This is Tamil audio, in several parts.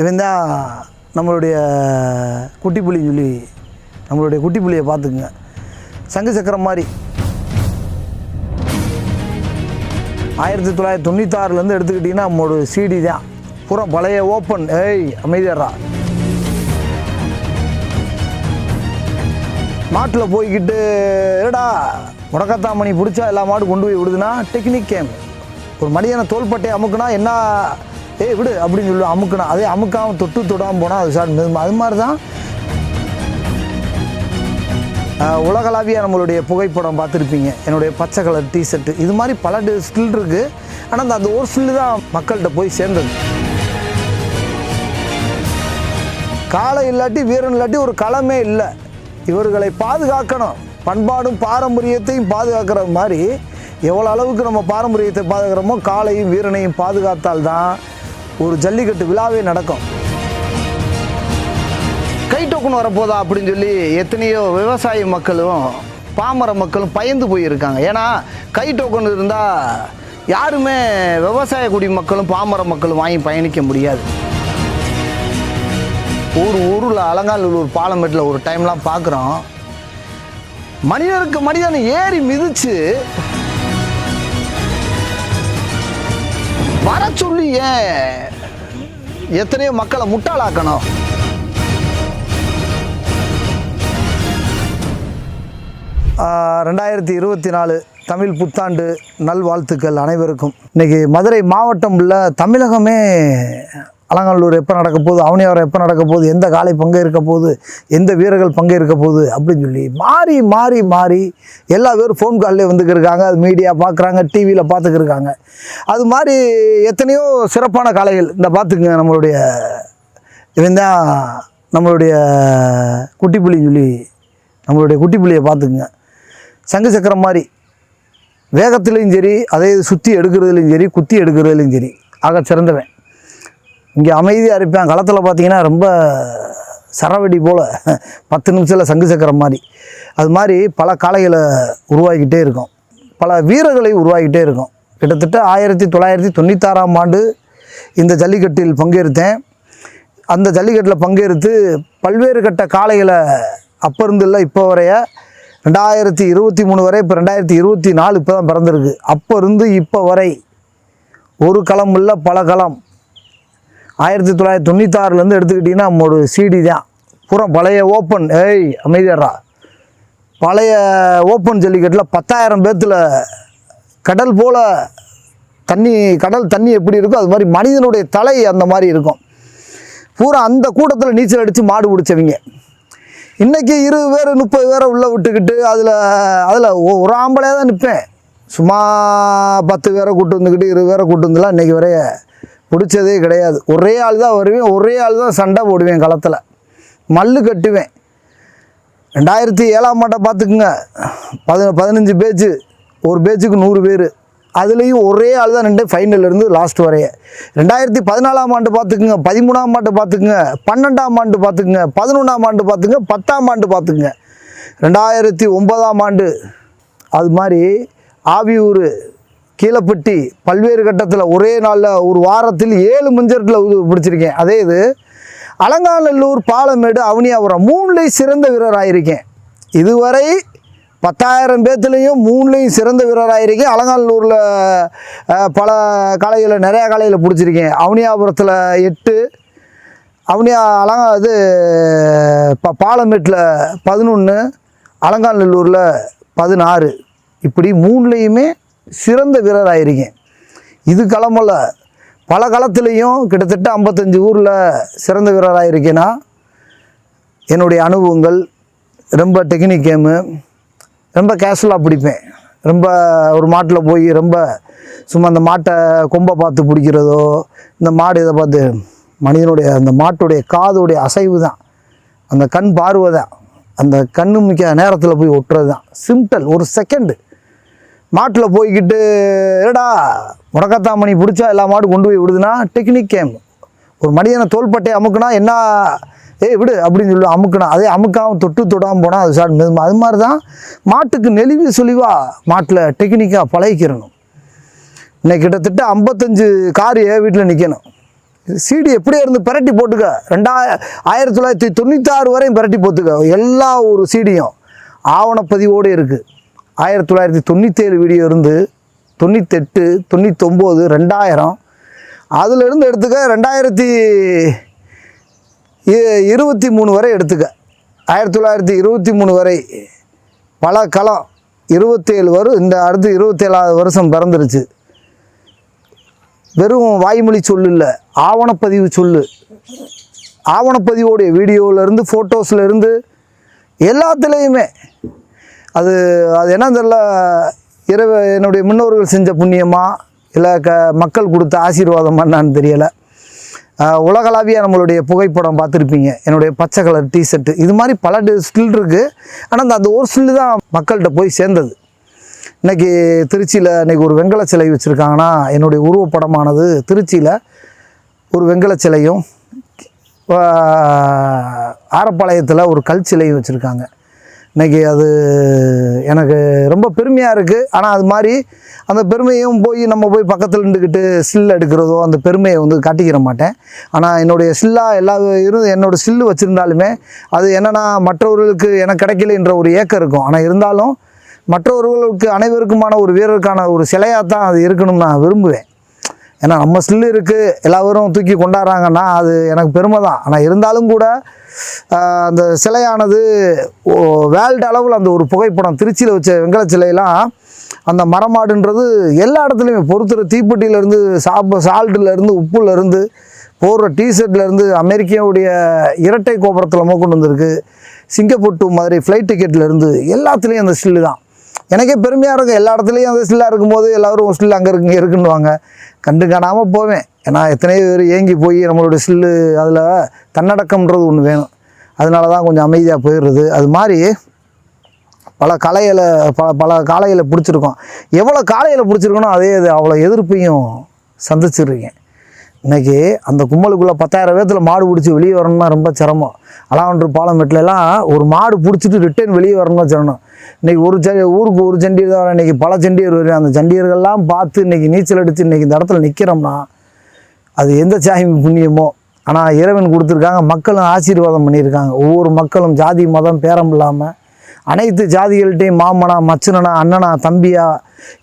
இவன் தான் நம்மளுடைய குட்டி சொல்லி நம்மளுடைய குட்டி புலியை பார்த்துக்குங்க. சங்கு சக்கரம் மாதிரி. ஆயிரத்தி தொள்ளாயிரத்தி தொண்ணூத்தாறுலேருந்து எடுத்துக்கிட்டிங்கன்னா நம்மளோட சிடி தான். பூரா பழைய ஓப்பன் ஏய் அமைதியாரா மாட்டில் போய்கிட்டு ஏடா முடக்கத்தாமணி பிடிச்சா எல்லா மாடு கொண்டு போய் விடுதுன்னா டெக்னிக் கேம். ஒரு மனிதனை தோள்பட்டை அமுக்குனா என்ன ஏய் விடு அப்படின்னு சொல்லி அமுக்கணும் அதே அமுக்காமல் தொட்டு தொடாமல் போனால் அது சார் மெதுமா அது மாதிரி தான் உலகளாவிய நம்மளுடைய புகைப்படம் பார்த்துருப்பீங்க. என்னுடைய பச்சை கலர் டிஷர்ட்டு இது மாதிரி பல ஸ்டில் இருக்குது ஆனால் அந்த அந்த ஒரு ஸ்டில் தான் மக்கள்கிட்ட போய் சேர்ந்தது. காலை இல்லாட்டி வீரன் இல்லாட்டி ஒரு களமே இல்லை. இவர்களை பாதுகாக்கணும். பண்பாடும் பாரம்பரியத்தையும் பாதுகாக்கிற மாதிரி எவ்வளோ அளவுக்கு நம்ம பாரம்பரியத்தை பாதுகாக்கிறோமோ காலையும் வீரனையும் பாதுகாத்தால் தான் ஒரு ஜல்லிக்கட்டு விழாவே நடக்கும். கை டோக்கன் வரப்போதா அப்படின்னு சொல்லி எத்தனையோ விவசாய மக்களும் பாமர மக்களும் பயந்து போயிருக்காங்க. ஏன்னா கை டோக்கன் இருந்தால் யாருமே விவசாய குடி மக்களும் பாமர மக்களும் வாங்கி பயணிக்க முடியாது. ஒரு ஊரில் அலங்காநல்லூர் பாலமேட்டில் ஒரு டைம்லாம் பார்க்குறோம் மனிதனுக்கு மனிதன் ஏறி மிதிச்சு வர சொல்லி ஏன் எத்தனையோ மக்களை முட்டாளாக்கணும். ரெண்டாயிரத்தி இருபத்தி நாலு தமிழ் புத்தாண்டு நல்வாழ்த்துக்கள் அனைவருக்கும். இன்றைக்கி மதுரை மாவட்டம் உள்ள தமிழகமே அலங்காநல்லூர் எப்போ நடக்க போகுது அவனியாரம் எப்போ நடக்க போகுது எந்த காலை பங்கேற்க போகுது எந்த வீரர்கள் பங்கேற்க போகுது அப்படின்னு சொல்லி மாறி மாறி மாறி எல்லா பேரும் ஃபோன் கால்லே வந்துக்கிருக்காங்க அது மீடியா பார்க்குறாங்க டிவியில் பார்த்துக்கிருக்காங்க அது மாதிரி எத்தனையோ சிறப்பான காளைகள். இந்த பார்த்துக்குங்க நம்மளுடைய இவன் தான் நம்மளுடைய குட்டி சொல்லி நம்மளுடைய குட்டி பார்த்துக்குங்க. சங்கு சக்கரம் மாதிரி வேகத்துலேயும் சரி அதே சுற்றி எடுக்கிறதுலையும் சரி குத்தி எடுக்கிறதுலையும் சரி ஆக சிறந்தவன். இங்கே அமைதியாக இருப்பேன். களத்தில் பார்த்தீங்கன்னா ரொம்ப சரவெடி போல் பத்து நிமிஷத்தில் சங்கு சக்கரம் மாதிரி. அது மாதிரி பல காளைகளை உருவாக்கிட்டே இருக்கும். பல வீரர்களை உருவாக்கிட்டே இருக்கும். கிட்டத்தட்ட ஆயிரத்தி தொள்ளாயிரத்தி தொண்ணூத்தாறாம் ஆண்டு இந்த ஜல்லிக்கட்டில் பங்கேற்றேன். அந்த ஜல்லிக்கட்டில் பங்கேற்று பல்வேறு கட்ட காளைகளை அப்போ இருந்துள்ள இப்போ வரைய ரெண்டாயிரத்தி இருபத்தி மூணு வரை இப்போ ரெண்டாயிரத்தி இருபத்தி நாலு இப்போ தான் பிறந்திருக்கு. அப்போ இருந்து இப்போ வரை ஒரு களம் இல்லை பல களம். ஆயிரத்தி தொள்ளாயிரத்தி தொண்ணூத்தாறுலேருந்து எடுத்துக்கிட்டிங்கன்னா ஒரு சிடி தான். பூரா பழைய ஓப்பன் ஏய் அமைதியாரா பழைய ஓப்பன் ஜல்லிக்கட்டில் பத்தாயிரம் பேர்த்தில் கடல் போல் தண்ணி கடல் தண்ணி எப்படி இருக்கோ அது மாதிரி மனிதனுடைய தலை அந்த மாதிரி இருக்கும். பூரா அந்த கூட்டத்தில் நீச்சல் அடித்து மாடு பிடிச்சவங்க. இன்றைக்கி இருபது பேர் முப்பது பேரை உள்ளே விட்டுக்கிட்டு அதில் அதில் ஒரு ஆம்பளையாக தான் நிற்பேன் சும்மா பத்து பேரை கூட்டு வந்துக்கிட்டு இருபது பேரை கூட்டு வந்துலாம் இன்றைக்கி வரைய பிடிச்சதே கிடையாது. ஒரே ஆள் தான் வருவேன் ஒரே ஆள் தான் சண்டை போடுவேன் களத்தில். மல்லு கட்டுவேன். ரெண்டாயிரத்தி ஏழாம் ஆட்டை பார்த்துக்குங்க. பதி பதினஞ்சு பேச்சு ஒரு பேச்சுக்கு நூறு பேர். அதுலேயும் ஒரே ஆள் தான் ரெண்டு ஃபைனல்லேருந்து லாஸ்ட் வரைய. ரெண்டாயிரத்தி பதினாலாம் ஆண்டு பார்த்துக்குங்க பதிமூணாம் ஆண்டு பார்த்துக்குங்க பன்னெண்டாம் ஆண்டு பார்த்துக்குங்க பதினொன்றாம் ஆண்டு பார்த்துக்குங்க பத்தாம் ஆண்டு பார்த்துக்குங்க. ரெண்டாயிரத்தி ஒன்பதாம் ஆண்டு அது மாதிரி ஆவியூர் கீழப்பட்டி பல்வேறு கட்டத்தில் ஒரே நாளில் ஒரு வாரத்தில் ஏழு மஞ்சட்டில் பிடிச்சிருக்கேன். அதே இது அலங்காநல்லூர் பாலமேடு அவனியாபுரம் மூணுலேயும் சிறந்த வீரராயிருக்கேன். இதுவரை பத்தாயிரம் பேர்த்துலேயும் மூணுலேயும் சிறந்த வீரராயிருக்கேன். அலங்காநல்லூரில் பல காளைகளை நிறையா கலையில் பிடிச்சிருக்கேன். அவனியாபுரத்தில் எட்டு அவனியா அலங்கா இது ப பாலமேட்டில் பதினொன்று அலங்காநல்லூரில் பதினாறு. இப்படி மூணுலேயுமே சிறந்த வீரராயிருக்கேன். இது களமல்ல. பல களத்துலேயும் கிட்டத்தட்ட ஐம்பத்தஞ்சு ஊரில் சிறந்த வீரராக இருக்கேன்னா என்னுடைய அனுபவங்கள் ரொம்ப டெக்னிக் கேமு ரொம்ப கேஷுவலாக பிடிப்பேன். ரொம்ப ஒரு மாட்டில் போய் ரொம்ப சும்மா அந்த மாட்டை கொம்பை பார்த்து பிடிக்கிறதோ இந்த மாடு இதை பார்த்து மனிதனுடைய அந்த மாட்டுடைய காதுடைய அசைவு தான். அந்த கண் பார்வை தான். அந்த கண்ணு மிக்க நேரத்தில் போய் ஒட்டுறது தான். சிம்பிள் ஒரு செகண்டு மாட்டில் போய்கிட்டு ஏடா முடக்கத்தாமணி பிடிச்சா எல்லா மாடும் கொண்டு போய் விடுதுன்னா டெக்னிக் கேம் ஒரு மனிதனை தோள்பட்டை அமுக்குனா என்ன ஏய் விடு அப்படின்னு சொல்லி அமுக்கணும் அதே அமுக்காமல் தொட்டு தொடாமல் போனால் அது சார் அது மாதிரி தான் மாட்டுக்கு நெளிவு சொலிவாக மாட்டில் டெக்னிக்காக பழகிக்கிறணும். இன்னைக்கு கிட்டத்தட்ட ஐம்பத்தஞ்சு கார் ஏ வீட்டில் நிற்கணும் சீடி எப்படியே இருந்து பிரட்டி போட்டுக்க. ரெண்டா ஆயிரத்தி தொள்ளாயிரத்தி தொண்ணூற்றாறு வரையும் பிரட்டி போட்டுக்க. எல்லா ஒரு சீடியும் ஆவணப்பதிவோடு இருக்குது ஆயிரத்தி தொள்ளாயிரத்தி தொண்ணூற்றேழு வீடியோ இருந்து தொண்ணூத்தெட்டு தொண்ணூத்தொம்போது ரெண்டாயிரம். அதிலிருந்து எடுத்துக்க ரெண்டாயிரத்தி இருபத்தி மூணு வரை எடுத்துக்க. ஆயிரத்தி தொள்ளாயிரத்தி இருபத்தி மூணு வரை பல களம் இருபத்தேழு வரும் இந்த அடுத்து இருபத்தேழாவது வருஷம் பிறந்துருச்சு. வெறும் வாய்மொழி சொல்லு இல்லை ஆவணப்பதிவு சொல்லு. ஆவணப்பதிவோடைய வீடியோவிலேருந்து ஃபோட்டோஸ்லேருந்து எல்லாத்துலேயுமே அது அது என்னன்னு தெரில இரவு என்னுடைய முன்னோர்கள் செஞ்ச புண்ணியமா? இல்லை க மக்கள் கொடுத்த ஆசீர்வாதமா என்னான்னு தெரியலை. உலகளாவிய நம்மளுடைய புகைப்படம் பார்த்துருப்பீங்க. என்னுடைய பச்சை கலர் டிஷர்ட்டு இது மாதிரி பல ஸ்டில் இருக்குது ஆனால் அந்த அந்த ஒரு ஸ்டில் தான் மக்கள்கிட்ட போய் சேர்ந்தது. இன்னைக்கு திருச்சியில் இன்றைக்கி ஒரு வெங்கல சிலை வச்சுருக்காங்கன்னா என்னுடைய உருவப்படமானது திருச்சியில் ஒரு வெங்கல சிலையும் ஆரப்பாளையத்தில் ஒரு கல் சிலையும் வச்சுருக்காங்க. இன்னைக்கு அது எனக்கு ரொம்ப பெருமையாக இருக்குது ஆனால் அது மாதிரி அந்த பெருமையும் போய் நம்ம போய் பக்கத்தில் நின்றுக்கிட்டு சில்லு எடுக்கிறதோ அந்த பெருமையை வந்து காட்டிக்கிற மாட்டேன். ஆனால் என்னுடைய சில்லாக எல்லா இரு என்னோடய சில்லு வச்சுருந்தாலுமே அது என்னென்னா மற்றவர்களுக்கு எனக்கு கிடைக்கலன்ற ஒரு ஏக்கம் இருக்கும். ஆனால் இருந்தாலும் மற்றவர்களுக்கு அனைவருக்குமான ஒரு வீரருக்கான ஒரு சிலையாக தான் அது இருக்கணும்னு நான் விரும்புவேன். ஏன்னா நம்ம ஸ்டில் இருக்குது எல்லோரும் தூக்கி கொண்டாடுறாங்கன்னா அது எனக்கு பெருமை தான். ஆனால் இருந்தாலும் கூட அந்த சிலையானது வேர்ல்டு அளவில் அந்த ஒரு புகைப்படம் திருச்சியில் வச்ச வெங்கல சிலையெல்லாம் அந்த மரமாடுன்றது எல்லா இடத்துலையுமே பொறுத்துற தீப்பெட்டியிலேருந்து சாப்ப சால்ட்டுலேருந்து உப்புலேருந்து போடுற டிஷர்ட்லேருந்து அமெரிக்காவுடைய இரட்டை கோபுரத்தில் கொண்டு வந்திருக்கு. சிங்கப்பூர் to மாதிரி ஃப்ளைட் டிக்கெட்லேருந்து எல்லாத்துலேயும் அந்த ஸ்டில்லு தான். எனக்கே பெருமையாக இருக்கும். எல்லா இடத்துலையும் அந்த ஸ்டில்லாக இருக்கும்போது எல்லோரும் ஸ்டில் அங்கே இருக்குங்க இருக்குன்னுவாங்க. கண்டு காணாமல் போவேன். ஏன்னா எத்தனையோ பேர் ஏங்கி போய் நம்மளோட ஸ்டில்லு அதில் தன்னடக்கம்ன்றது ஒன்று வேணும். அதனால தான் கொஞ்சம் அமைதியாக போயிடுறது. அது மாதிரி பல கலையில் பல பல காளைகளை பிடிச்சிருக்கோம். எவ்வளோ காளைகளை பிடிச்சிருக்கனோ அதே இது அவ்வளோ எதிர்ப்பையும் சந்திச்சிருக்கேன். இன்றைக்கி அந்த கும்பலுக்குள்ளே பத்தாயிரம் பேர்த்தில் மாடு பிடிச்சி வெளியே வரணும்னா ரொம்ப சிரமம். அலாவன்று பாலமேட்டிலலாம் ஒரு மாடு பிடிச்சிட்டு ரிட்டர்ன் வெளியே வரணும்னா சிரமம். இன்னைக்கு ஒரு ச ஊருக்கு ஒரு சண்டியர் தான் இன்றைக்கி பல சண்டியர் வரும் அந்த சண்டியர்கள்லாம் பார்த்து இன்னைக்கு நீச்சல் அடித்து இன்னைக்கு இந்த இடத்துல நிற்கிறோம்னா அது எந்த சாமி புண்ணியமோ ஆனால் இறைவன் கொடுத்துருக்காங்க. மக்களும் ஆசீர்வாதம் பண்ணியிருக்காங்க. ஒவ்வொரு மக்களும் ஜாதி மதம் பேரம் இல்லாமல் அனைத்து ஜாதிகள்கிட்டையும் மாமனா மச்சனனா அண்ணனா தம்பியா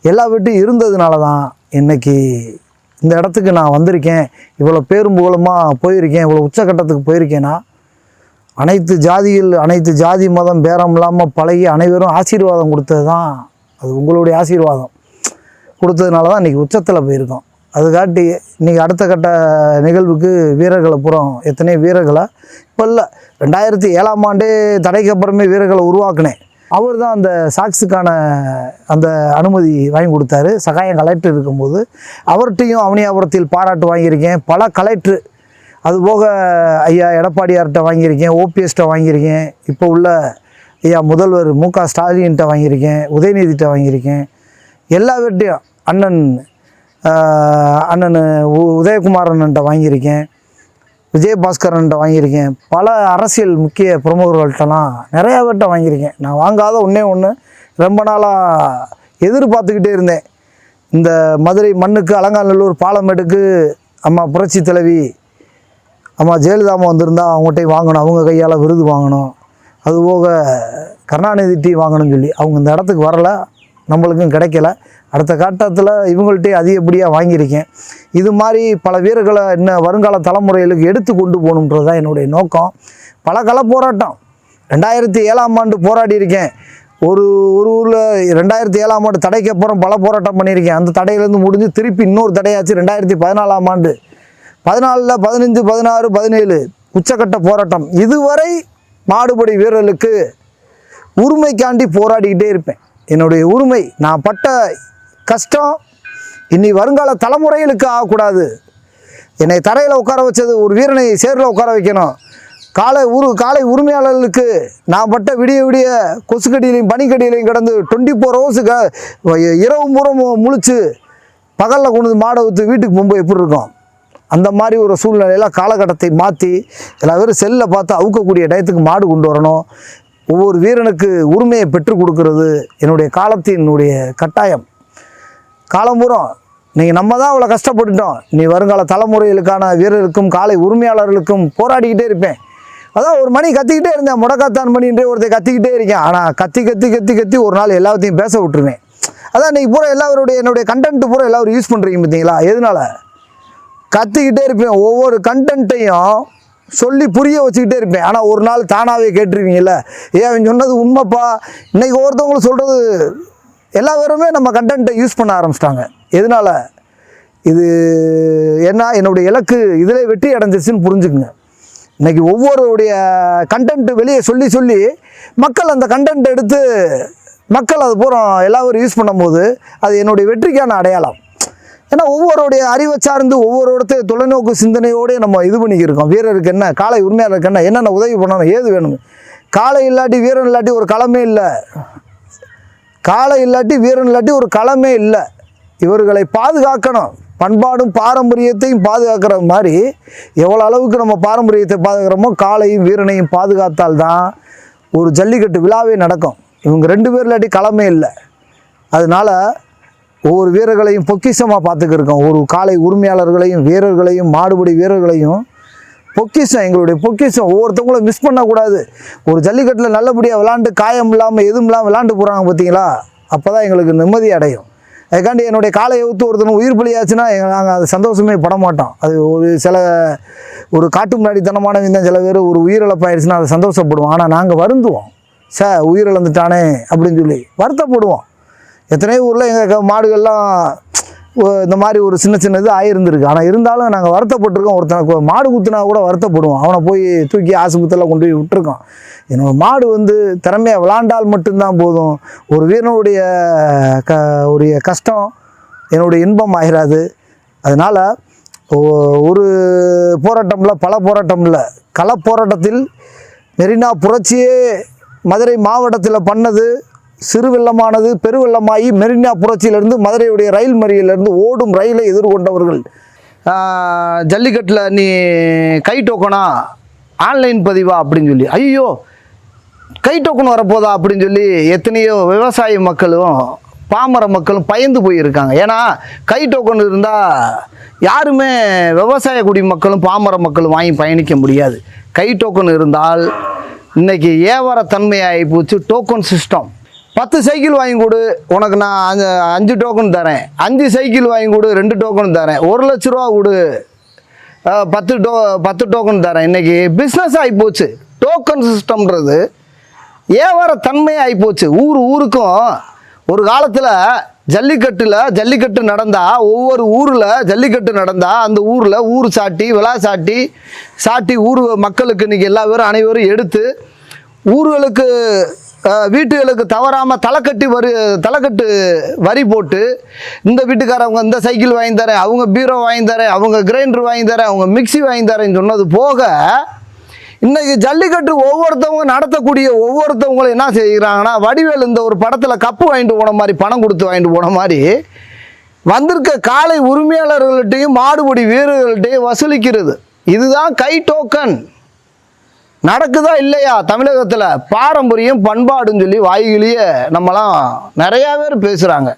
எல்லா வீட்டையும் இருந்ததுனால தான் இன்னைக்கு இந்த இடத்துக்கு நான் வந்திருக்கேன். இவ்வளோ பேரும் புகழமாக போயிருக்கேன். இவ்வளோ உச்சக்கட்டத்துக்கு போயிருக்கேன்னா அனைத்து ஜாதியில் அனைத்து ஜாதி மதம் பேரம் இல்லாமல் பழகி அனைவரும் ஆசீர்வாதம் கொடுத்தது தான் அது உங்களுடைய ஆசீர்வாதம். கொடுத்ததுனால தான் இன்றைக்கி உச்சத்தில் போயிருக்கோம். அது காட்டி இன்றைக்கி அடுத்த கட்ட நிகழ்வுக்கு வீரர்களை புறம் எத்தனை வீரர்களை? இப்போ இல்லை ரெண்டாயிரத்தி ஏழாம் ஆண்டே தடைக்கு அப்புறமே வீரர்களை உருவாக்கினேன். அவர் தான் அந்த சாக்ஸுக்கான அந்த அனுமதி வாங்கி கொடுத்தாரு. சகாயம் கலெக்டர் இருக்கும்போது அவர்கிட்டையும் அவனியாபுரத்தில் பாராட்டு வாங்கியிருக்கேன். பல கலெக்டர் அதுபோக ஐயா எடப்பாடியார்கிட்ட வாங்கியிருக்கேன் ஓபிஎஸ்கிட்ட வாங்கியிருக்கேன் இப்போ உள்ள ஐயா முதல்வர் மு க ஸ்டாலின்கிட்ட வாங்கியிருக்கேன் உதயநிதிகிட்ட வாங்கியிருக்கேன். எல்லாவற்றையும் அண்ணன் அண்ணன் உ- உதயகுமார் அண்ணன்ட்ட வாங்கியிருக்கேன் விஜயபாஸ்கரன்ட்ட வாங்கியிருக்கேன். பல அரசியல் முக்கிய பிரமுகர்கள்ட்டலாம் நிறையா வாங்கியிருக்கேன். நான் வாங்காத ஒன்றே ஒன்று ரொம்ப நாளாக எதிர்பார்த்துக்கிட்டே இருந்தேன். இந்த மதுரை மண்ணுக்கு அலங்காநல்லூர் பாலமேடுக்கு அம்மா புரட்சி தலைவி அம்மா ஜெயலலிதாமா வந்திருந்தா அவங்ககிட்டயும் வாங்கணும் அவங்க கையால் விருது வாங்கணும். அதுபோக கருணாநிதிட்டி வாங்கணும்னு சொல்லி அவங்க இந்த இடத்துக்கு வரலை நம்மளுக்கும் கிடைக்கல. அடுத்த கட்டத்தில் இவங்கள்ட்டே அதிகப்படியாக வாங்கியிருக்கேன். இது மாதிரி பல வீரர்களை இன்னும் வருங்கால தலைமுறைகளுக்கு எடுத்து கொண்டு போகணுன்றது தான் என்னுடைய நோக்கம். பல கள போராட்டம். ரெண்டாயிரத்தி ஏழாம் ஆண்டு போராடி இருக்கேன். ஒரு ஒரு ஊரில் ரெண்டாயிரத்தி ஏழாம் ஆண்டு தடைக்கு அப்புறம் பல போராட்டம் பண்ணியிருக்கேன். அந்த தடையிலேருந்து முடிஞ்சு திருப்பி இன்னொரு தடையாச்சு ரெண்டாயிரத்தி பதினாலாம் ஆண்டு. பதினாலில் பதினஞ்சு பதினாறு பதினேழு உச்சக்கட்ட போராட்டம். இதுவரை மாடுபடி வீரர்களுக்கு உரிமைக்காண்டி போராடிக்கிட்டே இருப்பேன். என்னுடைய உரிமை நான் பட்ட கஷ்டம் இனி வருங்கால தலைமுறைகளுக்கு ஆகக்கூடாது. என்னை தரையில் உட்கார வச்சது ஒரு வீரனை சேரில் உட்கார வைக்கணும். காலை உரு காலை உரிமையாளர்களுக்கு நான் பட்ட விடிய விடிய கொசுக்கடியிலையும் பனிக்கடியிலையும் கிடந்து டுவெண்ட்டி ஃபோர் ஹவர்ஸு க இரவு முறம் முழிச்சு பகலில் கொண்டு வந்து மாடை ஊற்று வீட்டுக்கு போகும்போது எப்படி இருக்கும்? அந்த மாதிரி ஒரு சூழ்நிலையில் காலகட்டத்தை மாற்றி எல்லா பேரும் செல்லை பார்த்து அவுக்கக்கூடிய டயத்துக்கு மாடு கொண்டு வரணும். ஒவ்வொரு வீரனுக்கு உரிமையை பெற்றுக் கொடுக்கறது என்னுடைய காலத்தினுடைய கட்டாயம். காலம்பூரம் நீங்கள் நம்ம தான் அவ்வளோ கஷ்டப்பட்டுட்டோம். நீ வருங்கால தலைமுறைகளுக்கான வீரர்களுக்கும் காலை உரிமையாளர்களுக்கும் போராடிக்கிட்டே இருப்பேன். அதான் ஒரு மணி கத்திக்கிட்டே இருந்தேன். முடக்காத்தான் மணின்றே ஒருத்தர் கத்திக்கிட்டே இருக்கேன். ஆனால் கத்தி கத்தி கத்தி கத்தி ஒரு நாள் எல்லாத்தையும் பேச விட்டுருவேன். அதான் இன்றைக்கி பூரா எல்லாருடைய என்னுடைய கண்டென்ட் பூரா எல்லாரும் யூஸ் பண்ணுறீங்க பார்த்தீங்களா? எதனால? கத்திக்கிட்டே இருப்பேன். ஒவ்வொரு கண்டென்ட்டையும் சொல்லி புரிய வச்சுக்கிட்டே இருப்பேன். ஆனால் ஒரு நாள் தானாகவே கேட்டிருவீங்கல்ல? ஏன் அவன் சொன்னது உண்மைப்பா? இன்னைக்கு ஒவ்வொருத்தவங்களும் சொல்கிறது எல்லா பேருமே நம்ம கண்டென்ட்டை யூஸ் பண்ண ஆரம்பிச்சிட்டாங்க. எதனால? இது என்ன? என்னுடைய இலக்கு இதில் வெற்றி அடைஞ்சிருச்சுன்னு புரிஞ்சுக்குங்க. இன்னைக்கு ஒவ்வொருடைய கண்டென்ட்டு வெளியே சொல்லி சொல்லி மக்கள் அந்த கண்டென்ட் எடுத்து மக்கள் அது பூரா எல்லாரும் யூஸ் பண்ணும்போது அது என்னுடைய வெற்றிக்கான அடையாளம். ஏன்னா ஒவ்வொருடைய அறிவை சார்ந்து ஒவ்வொருடைய தொலைநோக்கு சிந்தனையோடய நம்ம இது பண்ணிக்கிருக்கோம். வீரருக்கு என்ன காலை உரிமையாளருக்கு என்ன என்னென்ன உதவி பண்ணணும் ஏது வேணும். காலை இல்லாட்டி வீரன் இல்லாட்டி ஒரு களமே இல்லை. காலை இல்லாட்டி வீரன் இல்லாட்டி ஒரு களமே இல்லை. இவர்களை பாதுகாக்கணும். பண்பாடும் பாரம்பரியத்தையும் பாதுகாக்கிற மாதிரி எவ்வளோ அளவுக்கு நம்ம பாரம்பரியத்தை பாதுகாக்கிறோமோ காலையும் வீரனையும் பாதுகாத்தால்தான் ஒரு ஜல்லிக்கட்டு விழாவே நடக்கும். இவங்க ரெண்டு பேர் இல்லாட்டி களமே இல்லை. அதனால் ஒவ்வொரு வீரர்களையும் பொக்கிஷமாக பார்த்துக்கிருக்கோம். ஒரு காலை உரிமையாளர்களையும் வீரர்களையும் மாடுபடி வீரர்களையும் பொக்கிஷம் எங்களுடைய பொக்கிஷம். ஒவ்வொருத்தவங்களும் மிஸ் பண்ணக்கூடாது. ஒரு ஜல்லிக்கட்டில் நல்லபடியாக விளாண்டு காயம் இல்லாமல் எதுவும் இல்லாமல் விளாண்டு போகிறாங்க பார்த்தீங்களா அப்போ தான் எங்களுக்கு நிம்மதி அடையும். அதுக்காண்டி என்னுடைய காலை ஊத்து ஒருத்தனும் உயிர் பலியாச்சுன்னா நாங்கள் அது சந்தோஷமே பட மாட்டோம். அது ஒரு சில ஒரு காட்டு முன்னாடித்தனமானவங்க தான் சில பேர் ஒரு உயிரிழப்பாயிடுச்சுன்னா அதை சந்தோஷப்படுவோம். ஆனால் நாங்கள் வருந்துவோம். சார் உயிரிழந்துட்டானே அப்படின்னு சொல்லி வருத்தப்படுவோம். எத்தனையோ ஊரில் எங்கள் மாடுகள்லாம் இந்த மாதிரி ஒரு சின்ன சின்ன இது ஆயிருந்திருக்கு. ஆனால் இருந்தாலும் நாங்கள் வருத்தப்பட்டிருக்கோம். ஒருத்தனுக்கு மாடு குத்துனா கூட வருத்தப்படுவோம். அவனை போய் தூக்கி ஆஸ்பத்திரியில் கொண்டு போய் விட்டுருக்கோம் என்னோட மாடு வந்து திறமையாக விளாண்டால் மட்டும்தான் போதும். ஒரு வீரனுடைய க உடைய கஷ்டம் என்னுடைய இன்பம் ஆயிராது. அதனால் ஒரு போராட்டம்ல பல போராட்டமில் கள போராட்டத்தில் மெரினா புரட்சியே மதுரை மாவட்டத்தில் பண்ணது சிறு வெள்ளமானது பெருவெள்ளமாகி மெரினா புரட்சியிலிருந்து மதுரையுடைய ரயில் மறியலிருந்து ஓடும் ரயிலை எதிர்கொண்டவர்கள். ஜல்லிக்கட்டில் நீ கை டோக்கனா? ஆன்லைன் பதிவா? அப்படின்னு சொல்லி. ஐயோ கை டோக்கன் வரப்போதா? அப்படின்னு சொல்லி எத்தனையோ விவசாய மக்களும் பாமர மக்களும் பயந்து போயிருக்காங்க. ஏன்னா கை டோக்கன் இருந்தால் யாருமே விவசாய குடிமக்களும் பாமர மக்களும் வாங்கி பயணிக்க முடியாது. கை டோக்கன் இருந்தால் இன்னைக்கு ஏவர தன்மையாகி போச்சு டோக்கன் சிஸ்டம். பத்து சைக்கிள் வாங்கி கொடு. உனக்கு நான் அஞ்சு அஞ்சு டோக்கன் தரேன். அஞ்சு சைக்கிள் வாங்கி கொடு ரெண்டு டோக்கன் தரேன். ஒரு லட்ச ரூபா கொடு. பத்து டோ பத்து டோக்கன் தரேன். இன்றைக்கி பிஸ்னஸ் ஆகிப்போச்சு டோக்கன் சிஸ்டம்ன்றது ஏவர தன்மை ஆகிப்போச்சு ஊர் ஊருக்கும் ஒரு காலத்தில் ஜல்லிக்கட்டில் ஜல்லிக்கட்டு நடந்தால் ஒவ்வொரு ஊரில் ஜல்லிக்கட்டு நடந்தால் அந்த ஊரில் ஊர் சாட்டி விழா சாட்டி சாட்டி ஊர் மக்களுக்கு இன்றைக்கி எல்லா பேரும் அனைவரும் எடுத்து ஊர்களுக்கு வீட்டுகளுக்கு தவறாமல் தலைக்கட்டி வரி தலைக்கட்டு வரி போட்டு இந்த வீட்டுக்காரவங்க இந்த சைக்கிள் வாங்கி தரேன் அவங்க பீரோ வாங்கி தரேன் அவங்க கிரைண்டர் வாங்கி தரேன் அவங்க மிக்ஸி வாங்கி தரேன்னு சொன்னது போக இன்றைக்கி ஜல்லிக்கட்டு ஒவ்வொருத்தவங்க நடத்தக்கூடிய ஒவ்வொருத்தவங்களும் என்ன செய்கிறாங்கன்னா வடிவேல் இந்த ஒரு படத்தில் கப்பு வாங்கிட்டு போன மாதிரி பணம் கொடுத்து வாங்கிட்டு போன மாதிரி வந்திருக்க காலை உரிமையாளர்கள்ட்டையும் மாடுபடி வீரர்கள்ட்டையும் வசூலிக்கிறது. இதுதான் கை டோக்கன் நடக்குதா இல்லையா தமிழகத்தில்? பாரம்பரியம் பண்பாடுன்னு சொல்லி வாய்கிலேயே நம்மலாம் நிறையா பேர் பேசுகிறாங்க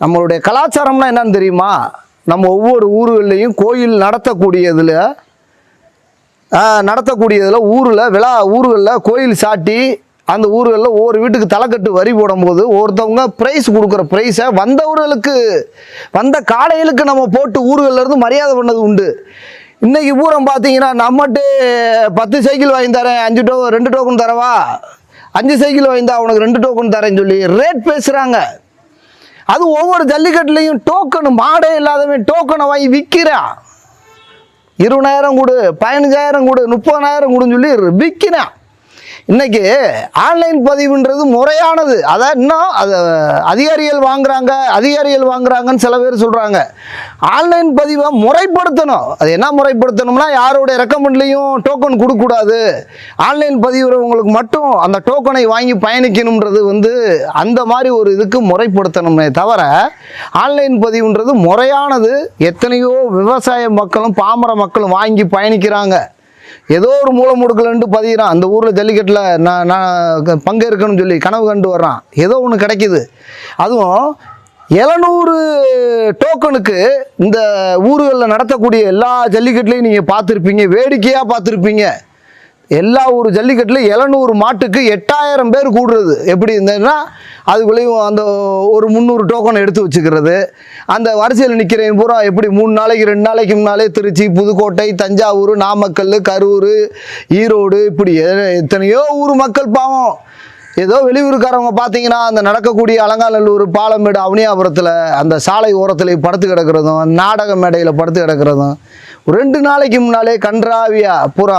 நம்மளுடைய கலாச்சாரம்னா என்னன்னு தெரியுமா? நம்ம ஒவ்வொரு ஊர்கள்லையும் கோயில் நடத்தக்கூடியதில் நடத்தக்கூடியதில் ஊரில் விழா ஊர்களில் கோயில் சாட்டி அந்த ஊர்களில் ஒவ்வொரு வீட்டுக்கு தலைக்கட்டு வரி போடும்போது ஒருத்தவங்க ப்ரைஸ் கொடுக்குற ப்ரைஸை வந்தவர்களுக்கு வந்த காடைகளுக்கு நம்ம போட்டு ஊர்களில் இருந்து மரியாதை பண்ணது உண்டு. இன்னைக்கு பூரம் பார்த்தீங்கன்னா நம்மட்டு பத்து சைக்கிள் வாங்கி தரேன் அஞ்சு டோ ரெண்டு டோக்கன் தரவா? அஞ்சு சைக்கிள் வாங்கிந்தா உனக்கு ரெண்டு டோக்கன் தரேன்னு சொல்லி ரேட் பேசுகிறாங்க அது ஒவ்வொரு ஜல்லிக்கட்டுலேயும் டோக்கன் மாடே இல்லாதவன் டோக்கனை வாங்கி விற்கிறான் இருபதாயிரம் கொடு பதினஞ்சாயிரம் கொடு முப்பதாயிரம் கொடுன்னு சொல்லி விற்கிறான் இன்னைக்கு ஆன்லைன் பதிவுன்றது முறையானது. அதான் இன்னும் அது அதிகாரிகள் வாங்குறாங்க அதிகாரிகள் வாங்குறாங்கன்னு சில பேர் சொல்கிறாங்க ஆன்லைன் பதிவை முறைப்படுத்தணும். அது என்ன முறைப்படுத்தணும்னா யாரோடைய ரெக்கமெண்ட்லேயும் டோக்கன் கொடுக்கக்கூடாது. ஆன்லைன் பதிவுறவங்களுக்கு மட்டும் அந்த டோக்கனை வாங்கி பயணிக்கணுன்றது வந்து அந்த மாதிரி ஒரு இதுக்கு முறைப்படுத்தணுமே தவிர ஆன்லைன் பதிவுன்றது முறையானது எத்தனையோ விவசாய மக்களும் பாமர மக்களும் வாங்கி பயணிக்கிறாங்க. ஏதோ ஒரு மூளை முடுக்கலன்ட்டு பதிகிறான் அந்த ஊரில் ஜல்லிக்கட்டில் நான் நான் பங்கேற்கணும்னு சொல்லி கனவு கண்டு வர்றான். ஏதோ ஒன்று கிடைக்கிது. அதுவும் எழுநூறு டோக்கனுக்கு இந்த ஊர்களில் நடத்தக்கூடிய எல்லா ஜல்லிக்கட்டுலையும் நீங்கள் பார்த்துருப்பீங்க வேடிக்கையாக பார்த்துருப்பீங்க. எல்லா ஊர் ஜல்லிக்கட்டில் எழுநூறு மாட்டுக்கு எட்டாயிரம் பேர் கூடுறது. எப்படி இருந்ததுன்னா அதுக்குள்ளேயும் அந்த ஒரு முந்நூறு டோக்கன் எடுத்து வச்சுக்கிறது. அந்த வரிசையில் நிற்கிறேன் பூரா எப்படி மூணு நாளைக்கு ரெண்டு நாளைக்கு முன்னாலே திருச்சி புதுக்கோட்டை தஞ்சாவூர் நாமக்கல் கரூர் ஈரோடு இப்படி எத்தனையோ ஊர் மக்கள் பாவம். ஏதோ வெளியூருக்காரவங்க பார்த்தீங்கன்னா அந்த நடக்கக்கூடிய அலங்காநல்லூர் பாலமேடு அவனியாபுரத்தில் அந்த சாலை ஓரத்தில் படுத்து கிடக்கிறதும் நாடக மேடையில் படுத்து கிடக்கிறதும் ரெண்டு நாளைக்கு முன்னாலே கன்றாவியா புறா.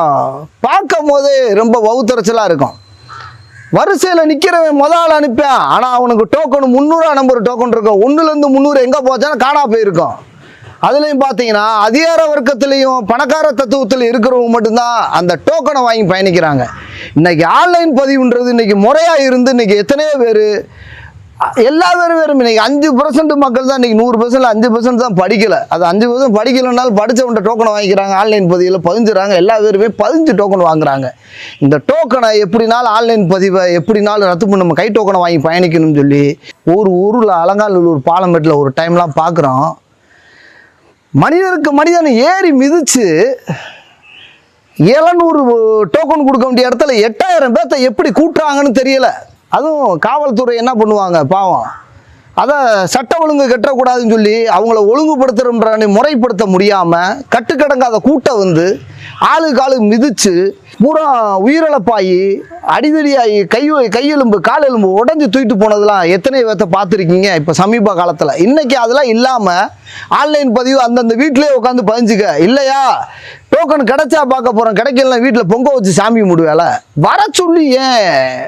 பார்க்கும் போதே ரொம்ப வவுத்தரைச்சலாக இருக்கும். வரிசையில் நிற்கிறவன் முத ஆள் அனுப்பேன் ஆனால் அவனுக்கு டோக்கன் முந்நூறுவா நம்பர் டோக்கன் இருக்கும். ஒன்றுலேருந்து முந்நூறு எங்கே போச்சான்னு காணா போயிருக்கும். அதுலேயும் பார்த்தீங்கன்னா அதிகார வர்க்கத்துலேயும் பணக்கார தத்துவத்தில் இருக்கிறவங்க மட்டும்தான் அந்த டோக்கனை வாங்கி பயணிக்கிறாங்க. இன்னைக்கு ஆன்லைன் பதிவுன்றது இன்றைக்கி முறையாக இருந்து இன்னைக்கு எத்தனையோ பேர் எல்லா பேரும் இன்னைக்கு அஞ்சு பர்சன்ட் மக்கள் தான் இன்னைக்கு நூறு பர்சன்ட் அஞ்சு பர்சன்ட் தான் படிக்கல. அது அஞ்சு பர்சன்ட் படிக்கலைனாலும் படித்தவன்ட்ட டோக்கனை வாங்கிக்கிறாங்க ஆன்லைன் பதிவில் பதிஞ்சுறாங்க எல்லா பேருமே பதிஞ்சு டோக்கன் வாங்குறாங்க. இந்த டோக்கனை எப்படினாலும் ஆன்லைன் பதிவை எப்படினாலும் ரத்து பண்ணி நம்ம கை டோக்கனை வாங்கி பயணிக்கணும்னு சொல்லி ஒரு ஊரில் அலங்காநல்லூர் பாலமேட்டில் ஒரு டைம்லாம் பார்க்குறோம் மனிதருக்கு மனிதன் ஏறி மிதித்து எழுநூறு டோக்கன் கொடுக்க வேண்டிய இடத்துல எட்டாயிரம் பேர்த்த எப்படி கூட்டுறாங்கன்னு தெரியலை. அதுவும் காவல்துறை என்ன பண்ணுவாங்க? பாவம். அதை சட்ட ஒழுங்கு கட்டக்கூடாதுன்னு சொல்லி அவங்கள ஒழுங்குபடுத்துகிற முறைப்படுத்த முடியாமல் கட்டுக்கடங்காத கூட்டம் வந்து ஆளுக்கு ஆளு மிதித்து பூரா உயிரிழப்பாகி அடிதடியாகி கை கையெலும்பு காலெலும்பு உடஞ்சி தூக்கிட்டு போனதெல்லாம் எத்தனை பேர்த்த பார்த்துருக்கீங்க இப்போ சமீப காலத்தில். இன்றைக்கி அதெல்லாம் இல்லாமல் ஆன்லைன் பதிவு அந்தந்த வீட்டிலே உட்காந்து பதிஞ்சுக்க. இல்லையா? டோக்கன் கிடைச்சா பார்க்க போகிறோம் கிடைக்கலனா வீட்டில் பொங்க வச்சு சாமி கும்பிடுவேல. வர சொல்லி ஏன்?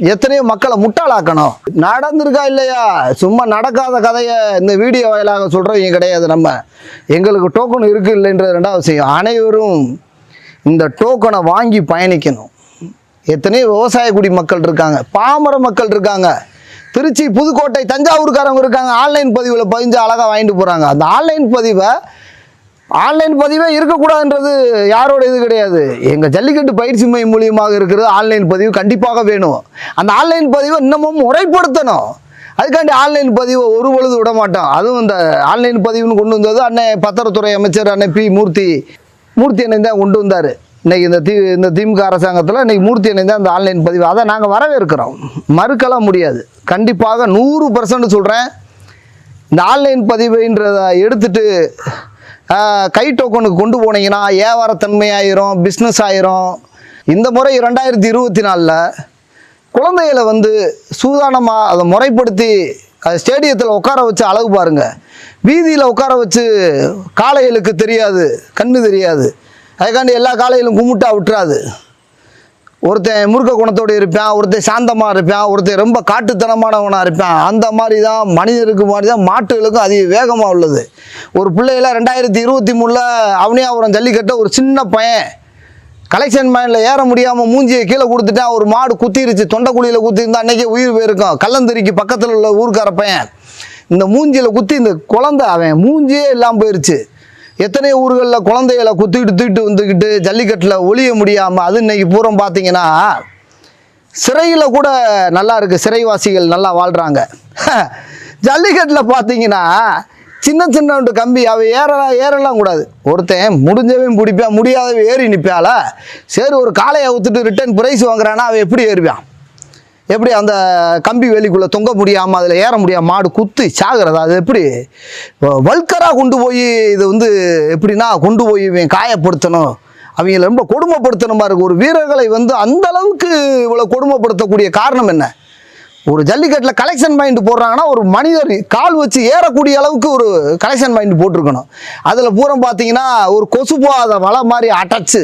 எத்தனையோ மக்களை முட்டாளாக்கணும். நடந்திருக்கா இல்லையா? சும்மா நடக்காத கதையை இந்த வீடியோ வாயிலாக சொல்கிறவங்க கிடையாது நம்ம. எங்களுக்கு டோக்கன் இருக்குது இல்லைன்றது ரெண்டாவது விஷயம். அனைவரும் இந்த டோக்கனை வாங்கி பயணிக்கணும். எத்தனையோ விவசாய குடி மக்கள் இருக்காங்க. பாமர மக்கள் இருக்காங்க. திருச்சி புதுக்கோட்டை தஞ்சாவூர்காரங்க இருக்காங்க. ஆன்லைன் பதிவில் பதிஞ்சு அழகாக வாங்கிட்டு போகிறாங்க அந்த ஆன்லைன் பதிவை ஆன்லைன் பதிவே இருக்கக்கூடாதுன்றது யாரோட இது கிடையாது. எங்கள் ஜல்லிக்கட்டு பயிற்சி மையம் மூலியமாக இருக்கிறது ஆன்லைன் பதிவு கண்டிப்பாக வேணும். அந்த ஆன்லைன் பதிவை இன்னமும் முறைப்படுத்தணும். அதுக்காண்டி ஆன்லைன் பதிவை ஒரு பொழுது விட மாட்டோம். அதுவும் இந்த ஆன்லைன் பதிவுன்னு கொண்டு வந்தது அன்னை பத்திரத்துறை அமைச்சர் அன்னை பி மூர்த்தி. மூர்த்தி அண்ணன் தான் கொண்டு வந்தார். இன்றைக்கி இந்த தி இந்த திமுக அரசாங்கத்தில் இன்னைக்கு மூர்த்தி அண்ணன் தான் ஆன்லைன் பதிவு. அதை நாங்கள் வரவேற்கிறோம். மறுக்கலாம் முடியாது. கண்டிப்பாக நூறு பர்சன்ட் சொல்கிறேன் இந்த ஆன்லைன் பதிவுன்றதை எடுத்துகிட்டு கை டோக்கனுக்கு கொண்டு போனீங்கன்னா வியாபாரத்தன்மை ஆயிரும் பிஸ்னஸ் ஆயிரும். இந்த முறை ரெண்டாயிரத்தி இருபத்தி நாலில் குழந்தைகளை வந்து சூதானமாக அதை முறைப்படுத்தி அது ஸ்டேடியத்தில் உட்கார வச்சு அழகு பாருங்க. வீதியில் உட்கார வச்சு காளைகளுக்கு தெரியாது கண்ணு தெரியாது. அதுக்காண்டி எல்லா காளைகளும் கும்பிட்டா விட்டுறாது. ஒருத்தன் முருக குணத்தோடு இருப்பான் ஒருத்தன் சாந்தமாக இருப்பான் ஒருத்தன் ரொம்ப காட்டுத்தனமானவனாக இருப்பான். அந்த மாதிரி தான் மனிதருக்கு மாதிரி தான் மாட்டுகளுக்கும் அதிக வேகமாக உள்ளது. ஒரு பிள்ளையில ரெண்டாயிரத்தி இருபத்தி மூணில் அவனியாபுரம் ஜல்லிக்கட்டை ஒரு சின்ன பையன். கலெக்ஷன் மைண்டில் ஏற முடியாமல் மூஞ்சியை கீழே கொடுத்துட்டேன். ஒரு மாடு குத்திருச்சு தொண்டைக்குழியில் குத்திருந்தா அன்றைக்கே உயிர் போயிருக்கும். கல்லந்தறிக்கு பக்கத்தில் உள்ள ஊருக்கார பையன். இந்த மூஞ்சியில் குத்தி இந்த குழந்தை அவன் மூஞ்சியே இல்லாமல் போயிருச்சு. எத்தனை ஊர்களில் குழந்தைகளை குத்திக்கிட்டு தூக்கிட்டு வந்துக்கிட்டு ஜல்லிக்கட்டில் ஒழிய முடியாமல் அது இன்னைக்கு பூரம் பார்த்தீங்கன்னா சிறையில் கூட நல்லா இருக்குது சிறைவாசிகள் நல்லா வாழ்கிறாங்க ஜல்லிக்கட்டில் பார்த்தீங்கன்னா சின்ன சின்ன கம்பி அவள் ஏறலாம் ஏறலாம் கூடாது. ஒருத்தன் முடிஞ்சவன் பிடிப்பான் முடியாதவன் ஏறி நிற்பாள சரி ஒரு காளையை ஊற்றுட்டு ரிட்டர்ன் ப்ரைஸ் வாங்குறான்னா அவன் எப்படி ஏறுவான்? எப்படி அந்த கம்பி வேலிக்குள்ளே தொங்க முடியாமல் அதில் ஏற முடியாம மாடு குத்தி சாகிறது? அது எப்படி? வல்கராக கொண்டு போய் இது வந்து எப்படின்னா கொண்டு போய் இவன் காயப்படுத்தணும். அவங்கள ரொம்ப கொடுமைப்படுத்தணுமா இருக்கு ஒரு வீரர்களை வந்து அந்த அளவுக்கு இவ்வளோ கொடுமைப்படுத்தக்கூடிய காரணம் என்ன? ஒரு ஜல்லிக்கட்டில் கலெக்ஷன் பாயிண்ட் போடுறாங்கன்னா ஒரு மனிதர் கால் வச்சு ஏறக்கூடிய அளவுக்கு ஒரு கலெக்ஷன் பாயிண்ட் போட்டிருக்கணும். அதில் பூரம் பார்த்தீங்கன்னா ஒரு கொசு போகாத வலை மாதிரி அடைச்சு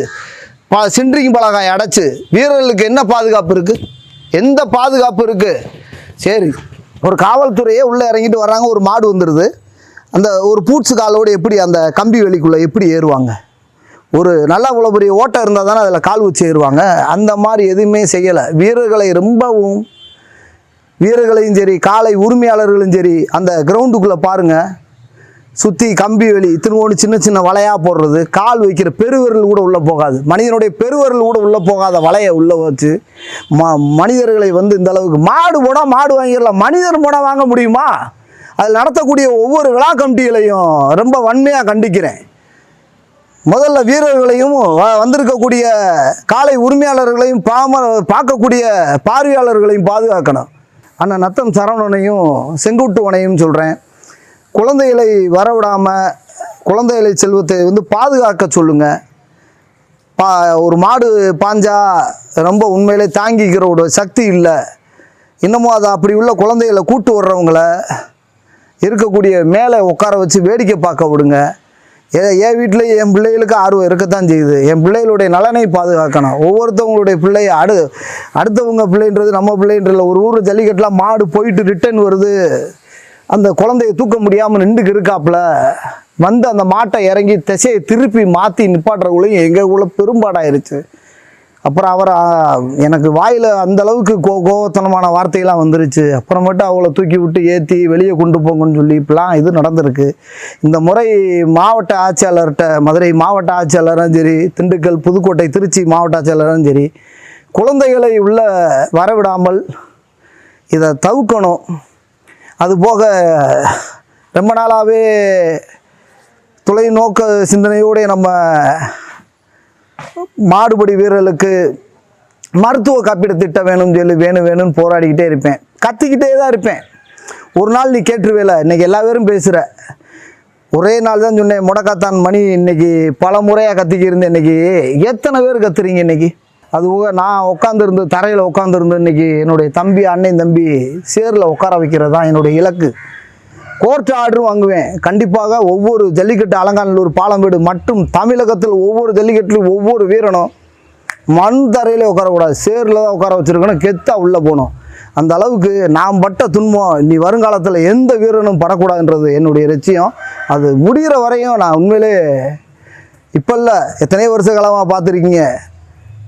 ப சின்றிங் பலகாய் அடைச்சு வீரர்களுக்கு என்ன பாதுகாப்பு இருக்குது எந்த பாதுகாப்பு இருக்குது சரி ஒரு காவல்துறையே உள்ளே இறங்கிட்டு வர்றாங்க ஒரு மாடு வந்துடுது அந்த ஒரு பூட்ஸு காலோடு எப்படி அந்த கம்பி வெளிக்குள்ளே எப்படி ஏறுவாங்க? ஒரு நல்லா இவ்வளோ பெரிய ஓட்டம் இருந்தால் தானே அதில் கால் வச்சு ஏறுவாங்க. அந்த மாதிரி எதுவுமே செய்யலை. வீரர்களை ரொம்பவும் வீரர்களையும் சரி காலை உரிமையாளர்களும் சரி அந்த கிரவுண்டுக்குள்ளே பாருங்கள் சுற்றி கம்பி வெளி திருவோடு சின்ன சின்ன வலையாக போடுறது கால் வைக்கிற பெருவிரல் கூட உள்ளே போகாது. மனிதனுடைய பெருவிரல் கூட உள்ளே போகாத வலையை உள்ளே வச்சு ம மனிதர்களை வந்து இந்த அளவுக்கு மாடு போனால் மாடு வாங்கிடலாம். மனிதர் போனால் வாங்க முடியுமா? அதில் நடத்தக்கூடிய ஒவ்வொரு விழா கமிட்டிகளையும் ரொம்ப வன்மையாக கண்டிக்கிறேன். முதல்ல வீரர்களையும் வ- வந்திருக்கக்கூடிய காலை உரிமையாளர்களையும் பாம பார்க்கக்கூடிய பார்வையாளர்களையும் பாதுகாக்கணும். ஆனால் நத்தம் சரவணனையும் செங்குட்டுவனையும் சொல்கிறேன் குழந்தைகளை வரவிடாமல் குழந்தைகளை செல்வத்தை வந்து பாதுகாக்க சொல்லுங்கள் பா ஒரு மாடு பாஞ்சா ரொம்ப உண்மையிலே தாங்கிக்கிற ஒரு சக்தி இல்லை. இன்னமும் அதை அப்படி உள்ள குழந்தைகளை கூட்டு வர்றவங்கள இருக்கக்கூடிய மேலே உட்கார வச்சு வேடிக்கை பார்க்க விடுங்க. ஏ என் வீட்டில் என் பிள்ளைகளுக்கு ஆர்வம் இருக்கத்தான் செய்யுது. என் பிள்ளைகளுடைய நலனை பாதுகாக்கணும். ஒவ்வொருத்தவங்களுடைய பிள்ளை அடு அடுத்தவங்க பிள்ளைன்றது நம்ம பிள்ளைன்றல ஒரு ஊர் ஜல்லிக்கட்டில் மாடு போயிட்டு ரிட்டர்ன் வருது. அந்த குழந்தைய தூக்க முடியாமல் நின்றுக்கு இருக்காப்புல வந்து அந்த மாட்டை இறங்கி திசையை திருப்பி மாற்றி நிப்பாட்டுறவங்களையும் எங்களுக்குள்ள பெரும்பாடாயிருச்சு. அப்புறம் அவர் எனக்கு வாயில் அந்த அளவுக்கு கோ கோவத்தனமான வார்த்தையெல்லாம் வந்துருச்சு. அப்புறமேட்டு அவங்கள தூக்கி விட்டு ஏற்றி வெளியே கொண்டு போங்கன்னு சொல்லி இப்பெல்லாம் இது நடந்திருக்கு. இந்த முறை மாவட்ட ஆட்சியாளர்கிட்ட மதுரை மாவட்ட ஆட்சியாளரும் சரி திண்டுக்கல் புதுக்கோட்டை திருச்சி மாவட்ட ஆட்சியாளரும் சரி குழந்தைகளை உள்ள வரவிடாமல் இதை தவிர்க்கணும். அதுபோக ரொம்ப நாளாகவே தொலைநோக்க சிந்தனையோடு நம்ம மாடுபடி வீரர்களுக்கு மருத்துவ காப்பீடு திட்டம் வேணும்னு சொல்லி வேணும் வேணும்னு போராடிக்கிட்டே இருப்பேன். கத்திக்கிட்டே தான் இருப்பேன். ஒரு நாள் நீ கேட்டுருவேல இன்னைக்கு எல்லா பேரும் பேசுகிற ஒரே நாள் தான் சொன்னேன் முடக்காத்தான் மணி இன்னைக்கு பல முறையாக கத்திக்கி இருந்தேன் இன்னைக்கு எத்தனை பேர் கத்துறீங்க இன்னைக்கு? அது போக நான் உட்காந்துருந்து தரையில் உட்காந்துருந்து இன்னைக்கு என்னுடைய தம்பி அண்ணன் தம்பி சேரில் உட்கார வைக்கிறது தான் என்னுடைய இலக்கு. கோர்ட் ஆர்டரும் வாங்குவேன். கண்டிப்பாக ஒவ்வொரு ஜல்லிக்கட்டு அலங்காநல்லூர் பாலம்பீடு மற்றும் தமிழகத்தில் ஒவ்வொரு ஜல்லிக்கட்டிலும் ஒவ்வொரு வீரனும் மண் தரையிலே உட்காரக்கூடாது. சேரில் தான் உட்கார வச்சுருக்கணும். கெத்தாக உள்ளே போகணும். அந்த அளவுக்கு நாம் பட்ட துன்பம் நீ வருங்காலத்தில் எந்த வீரனும் படக்கூடாதுன்றது என்னுடைய லட்சியம். அது முடிகிற வரையும் நான் உண்மையிலே இப்போ இல்லை. எத்தனையோ வருஷ காலமாக பார்த்துருக்கீங்க.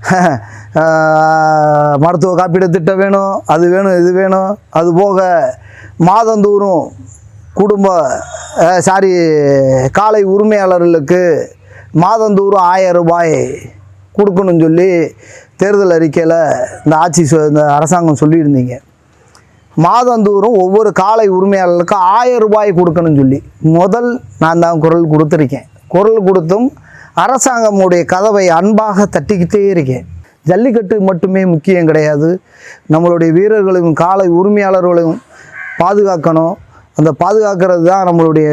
மருத்துவ காப்பீடு திட்டம் வேணும் அது வேணும் இது வேணும். அது போக மாதந்தோறும் குடும்ப சாரி காலை உரிமையாளர்களுக்கு மாதந்தோறும் ஆயிரம் ரூபாய் கொடுக்கணும்னு சொல்லி தேர்தல் அறிக்கையில் இந்த ஆட்சி இந்த அரசாங்கம் சொல்லியிருந்தீங்க. மாதந்தோறும் ஒவ்வொரு காலை உரிமையாளருக்கும் ஆயிரம் ரூபாய் கொடுக்கணும்னு சொல்லி முதல் நான் தான் குரல் கொடுத்துருக்கேன். குரல் கொடுத்தும் அரசாங்கமுடைய கதவை அன்பாக தட்டிக்கிட்டே இருக்கேன். ஜல்லிக்கட்டு மட்டுமே முக்கியம் கிடையாது. நம்மளுடைய வீரர்களையும் காலை உரிமையாளர்களையும் பாதுகாக்கணும். அந்த பாதுகாக்கிறது தான் நம்மளுடைய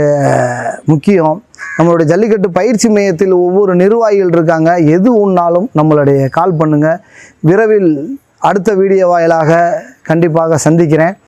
முக்கியம். நம்மளுடைய ஜல்லிக்கட்டு பயிற்சி மையத்தில் ஒவ்வொரு நிர்வாகிகள் இருக்காங்க. எது ஒன்றாலும் நம்மளுடைய கால் பண்ணுங்கள் விரைவில் அடுத்த வீடியோ வாயிலாக கண்டிப்பாக சந்திக்கிறேன்.